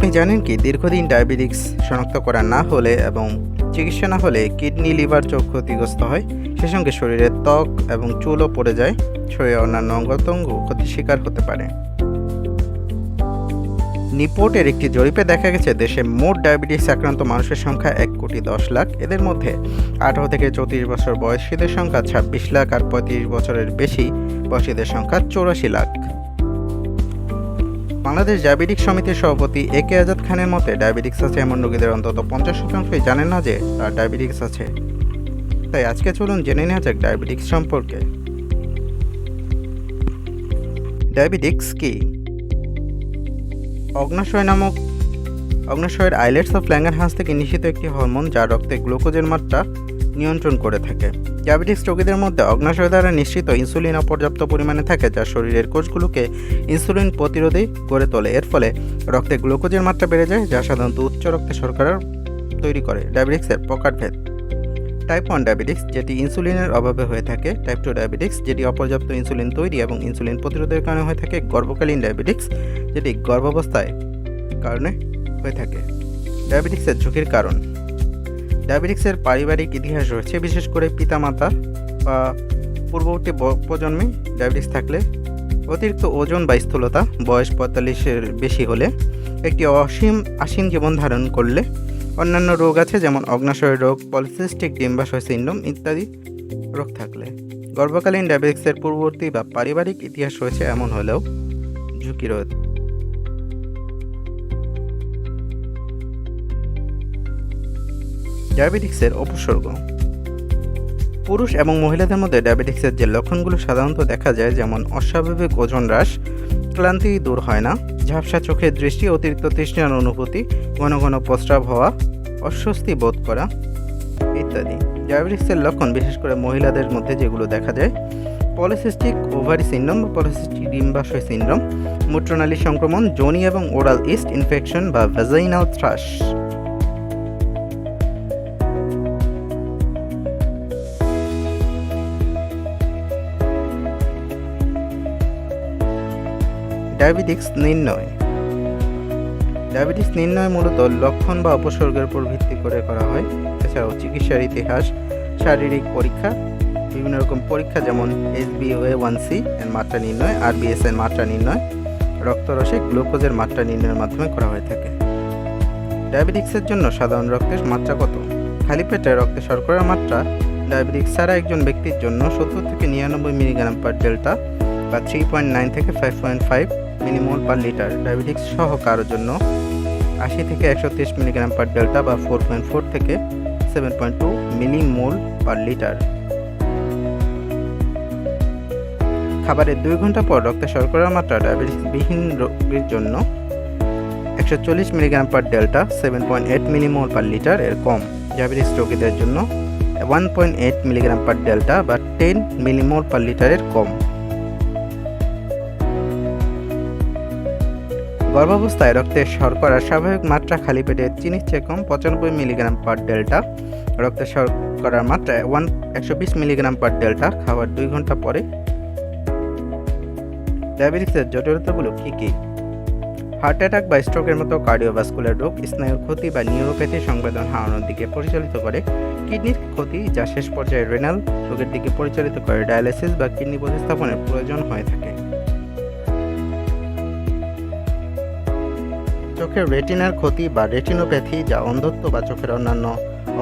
আপনি জানেন কি, দীর্ঘদিন ডায়াবেটিক্স শনাক্ত করা না হলে এবং চিকিৎসা না হলে কিডনি, লিভার চোখ ক্ষতিগ্রস্ত হয়। সে সঙ্গে শরীরের ত্বক এবং চুলও পড়ে যায় শরীরের অন্যান্য অঙ্গতঙ্গ ক্ষতির শিকার হতে পারে। নিপোর্টের একটি জরিপে দেখা গেছে, দেশে মোট ডায়াবেটিস আক্রান্ত মানুষের সংখ্যা এক কোটি দশ লাখ। এদের মধ্যে আঠারো থেকে চৌত্রিশ বছর বয়সীদের সংখ্যা ছাব্বিশ লাখ আর পঁয়ত্রিশ বছরের বেশি বয়সীদের সংখ্যা চৌরাশি লাখ। বাংলাদেশ ডায়াবেটিক সমিতির সভাপতি এ কে আজাদ খানের মতে, ডায়াবেটিক্স আছে এমন রোগীদের অন্তত পঞ্চাশ শতাংশই জানেন না যে তার ডায়াবেটিক্স আছে। তাই আজকে চলুন জেনে নেওয়া যাক ডায়াবেটিক্স সম্পর্কে। ডায়াবেটিক্স কি? অগ্নাশয় নামক অগ্নাশয়ের আইলেটস অফ ল্যাঙ্গার হাঁস থেকে নিষিদ্ধ একটি হরমোন যা রক্তে গ্লুকোজের মাত্রা নিয়ন্ত্রণ করে থাকে। ডায়াবেটিক্স রোগীদের মধ্যে অগ্নাশয় দ্বারা নিশ্চিত ইনসুলিন অপর্যাপ্ত পরিমাণে থাকে যা শরীরের কোষগুলোকে ইনসুলিন প্রতিরোধী করে তোলে। এর ফলে রক্তে গ্লুকোজের মাত্রা বেড়ে যায়, যা সাধারণত উচ্চ রক্তে শর্করার তৈরি করে, ডায়াবেটিক্সের প্রকারভেদ টাইপ ওয়ান ডায়াবেটিক্স যেটি ইনসুলিনের অভাবে হয়ে থাকে। টাইপ টু ডায়াবেটিক্স যেটি অপর্যাপ্ত ইনসুলিন তৈরি এবং ইনসুলিন প্রতিরোধের কারণে হয়ে থাকে। গর্ভকালীন ডায়াবেটিক্স যেটি গর্ভাবস্থায় কারণে হয়ে থাকে। ডায়াবেটিক্সের ঝুঁকির কারণ। ডায়াবেটিক্সের পারিবারিক ইতিহাস রয়েছে, বিশেষ করে পিতামাতা বা পূর্ববর্তী প্রজন্মে ডায়াবেটিস থাকলে অতিরিক্ত ওজন বা স্থূলতা বয়স পঁয়তাল্লিশের বেশি হলে একটি অসীম আসীন জীবন ধারণ করলে অন্যান্য রোগ আছে, যেমন অগ্নাশয় রোগ, পলিসিস্টিক ডিম্বাশয় সিন্ড্রোম ইত্যাদি রোগ থাকলে। গর্ভকালীন ডায়াবেটিক্সের পূর্ববর্তী বা পারিবারিক ইতিহাস রয়েছে, এমন হলেও ঝুঁকি রয়েছে। ডায়াবেটিক্সের উপসর্গ। পুরুষ এবং মহিলাদের মধ্যে ডায়াবেটিক্সের যে লক্ষণগুলো সাধারণত দেখা যায়, যেমন অস্বাভাবিক ওজন হ্রাস, ক্লান্তি দূর হয় না, ঝাপসা চোখের দৃষ্টি, অতিরিক্ত তৃষ্ণার অনুভূতি, ঘন ঘন প্রস্রাব হওয়া, অস্বস্তি বোধ করা ইত্যাদি। ডায়াবেটিক্সের লক্ষণ বিশেষ করে মহিলাদের মধ্যে যেগুলো দেখা যায়, পলিসিস্টিক ওভারি সিন্ড্রোম বা পলিসিস্টিক ডিম্বাশয় সিন্ড্রোম, মূত্রনালী সংক্রমণ যোনি এবং ওরাল ইস্ট ইনফেকশন বা ভেজাইনাল থ্রাশ ডায়াবেটিক্স নির্ণয়। ডায়াবেটিস নির্ণয় মূলত লক্ষণ বা উপসর্গের উপর ভিত্তি করে করা হয়। এছাড়াও চিকিৎসার ইতিহাস, শারীরিক পরীক্ষা, বিভিন্ন রকম পরীক্ষা যেমন এসবিওএ ওয়ান সি এর মাত্রা নির্ণয়, আর আরবিএস এর মাত্রা নির্ণয়, রক্তরসে গ্লুকোজের মাত্রা নির্ণয়ের মাধ্যমে করা হয়ে থাকে। ডায়াবেটিক্সের জন্য সাধারণ রক্তের মাত্রা কত? খালি পেটে রক্তে শর্করার মাত্রা? ডায়াবেটিক্স ছাড়া একজন ব্যক্তির জন্য সত্তর থেকে নিরানব্বই মিলিগ্রাম পার ডেল্টা বা থ্রি পয়েন্ট নাইন থেকে five point five millimole per litre. Diabetics সহ কারোর জন্য আশি থেকে একশো তিরিশ মিলিগ্রাম পার ডেল্টা বা ফোর পয়েন্ট ফোর থেকে seven point two millimole per litre. খাবারের দুই ঘণ্টা পর রক্তে শর্করার মাত্রা ডায়াবেটিসবিহীন রোগীর জন্য একশো চল্লিশ milligram per delta, seven point eight millimole per litre এর কম। ডায়াবেটিস রোগীদের জন্য one point eight milligram per delta বা টেন মিলিমোল পার লিটারের কম। গর্ভাবস্থায় রক্তের শর্করা স্বাভাবিক মাত্রা খালি পেটে চিনির চেয়ে কম পঁচানব্বই মিলিগ্রাম পার ডেল্টা। রক্তের শর্করার মাত্রা ওয়ান একশো বিশ মিলিগ্রাম পার ডেল্টা, খাওয়ার দুই ঘণ্টা পরে। ডায়াবেটিসের জটিলতাগুলো কী কী? হার্ট অ্যাটাক বা স্ট্রোকের মতো কার্ডিওভাস্কুলার রোগ, স্নায়ুর ক্ষতি বা নিউরোপ্যাথি সংবেদন হারানোর দিকে পরিচালিত করে। কিডনির ক্ষতি যা শেষ পর্যায়ে রেনাল রোগের দিকে পরিচালিত করে। ডায়ালিসিস বা কিডনি প্রতিস্থাপনের প্রয়োজন হয়ে থাকে। চোখের রেটিনার ক্ষতি বা রেটিনোপ্যাথি যা অন্ধত্ব বা চোখের অন্যান্য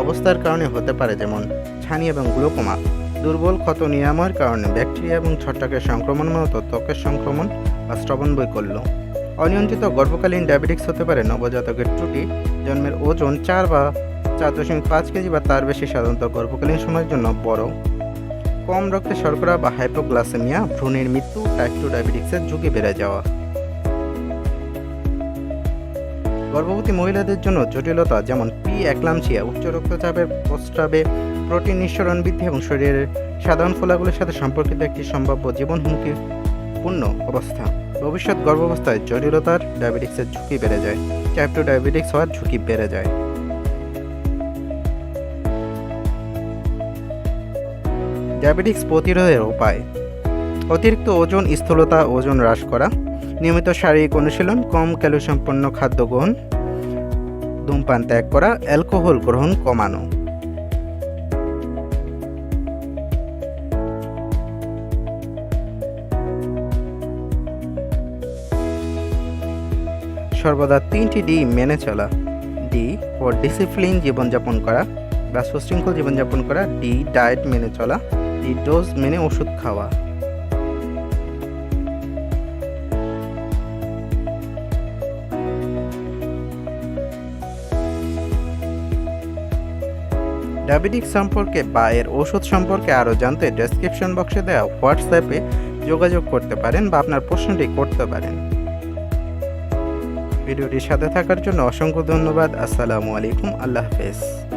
অবস্থার কারণে হতে পারে যেমন ছানি এবং গ্লোকোমা, দুর্বল ক্ষত নিরাময়ের কারণে ব্যাকটেরিয়া এবং ছত্রাকের সংক্রমণ মূলত ত্বকের সংক্রমণ বা শ্রবণ বৈকল্য। অনিয়ন্ত্রিত গর্ভকালীন ডায়াবেটিক্স হতে পারে নবজাতকের ত্রুটি, জন্মের ওজন চার বা চার দশমিক পাঁচ কেজি বা তার বেশি সাধারণত গর্ভকালীন সময়ের জন্য বড়। কম রক্তে শর্করা বা হাইপোগ্লাসেমিয়া, ভ্রূণের মৃত্যু টাইপ টু ডায়াবেটিক্সের ঝুঁকি বেড়ে যাওয়া। গর্ভবতী মহিলাদের জন্য জটিলতা যেমন পি একলামচিয়া উচ্চ রক্তচাপের প্রস্রাবে প্রোটিন নিঃসরণ বৃদ্ধি এবং শরীরের সাধারণ ফলাগুলির সাথে সম্পর্কিত একটি সম্ভাব্য জীবন হুমকিপূর্ণ অবস্থা। ভবিষ্যৎ গর্ভাবস্থায় জটিলতার ডায়াবেটিক্সের ঝুঁকি বেড়ে যায় টাইপ টু ডায়াবেটিক্স হওয়ার ঝুঁকি বেড়ে যায়। ডায়াবেটিক্স প্রতিরোধের উপায়। অতিরিক্ত ওজন, স্থূলতা, ওজন হ্রাস করা। নিয়মিত শারীরিক অনুশীলন, কম ক্যালোরিসম্পন্ন খাদ্য গ্রহণ, ধূমপান ত্যাগ করা, অ্যালকোহল গ্রহণ কমানো। সর্বদা তিনটি ডি মেনে চলা। ডি ফর ডিসিপ্লিন জীবনযাপন করা। বা সুশৃঙ্খল জীবনযাপন করা। ডি ডায়েট মেনে চলা। ডি ডোজ মেনে ওষুধ খাওয়া। ডায়াবেটিক সম্পর্কে বা এর ওষুধ সম্পর্কে আরও জানতে ডেসক্রিপশন বক্সে দেওয়া হোয়াটসঅ্যাপে যোগাযোগ করতে পারেন বা আপনার প্রশ্নটি করতে পারেন। ভিডিওটির সাথে থাকার জন্য অসংখ্য ধন্যবাদ। আসসালামু আলাইকুম। আল্লাহ হাফেজ।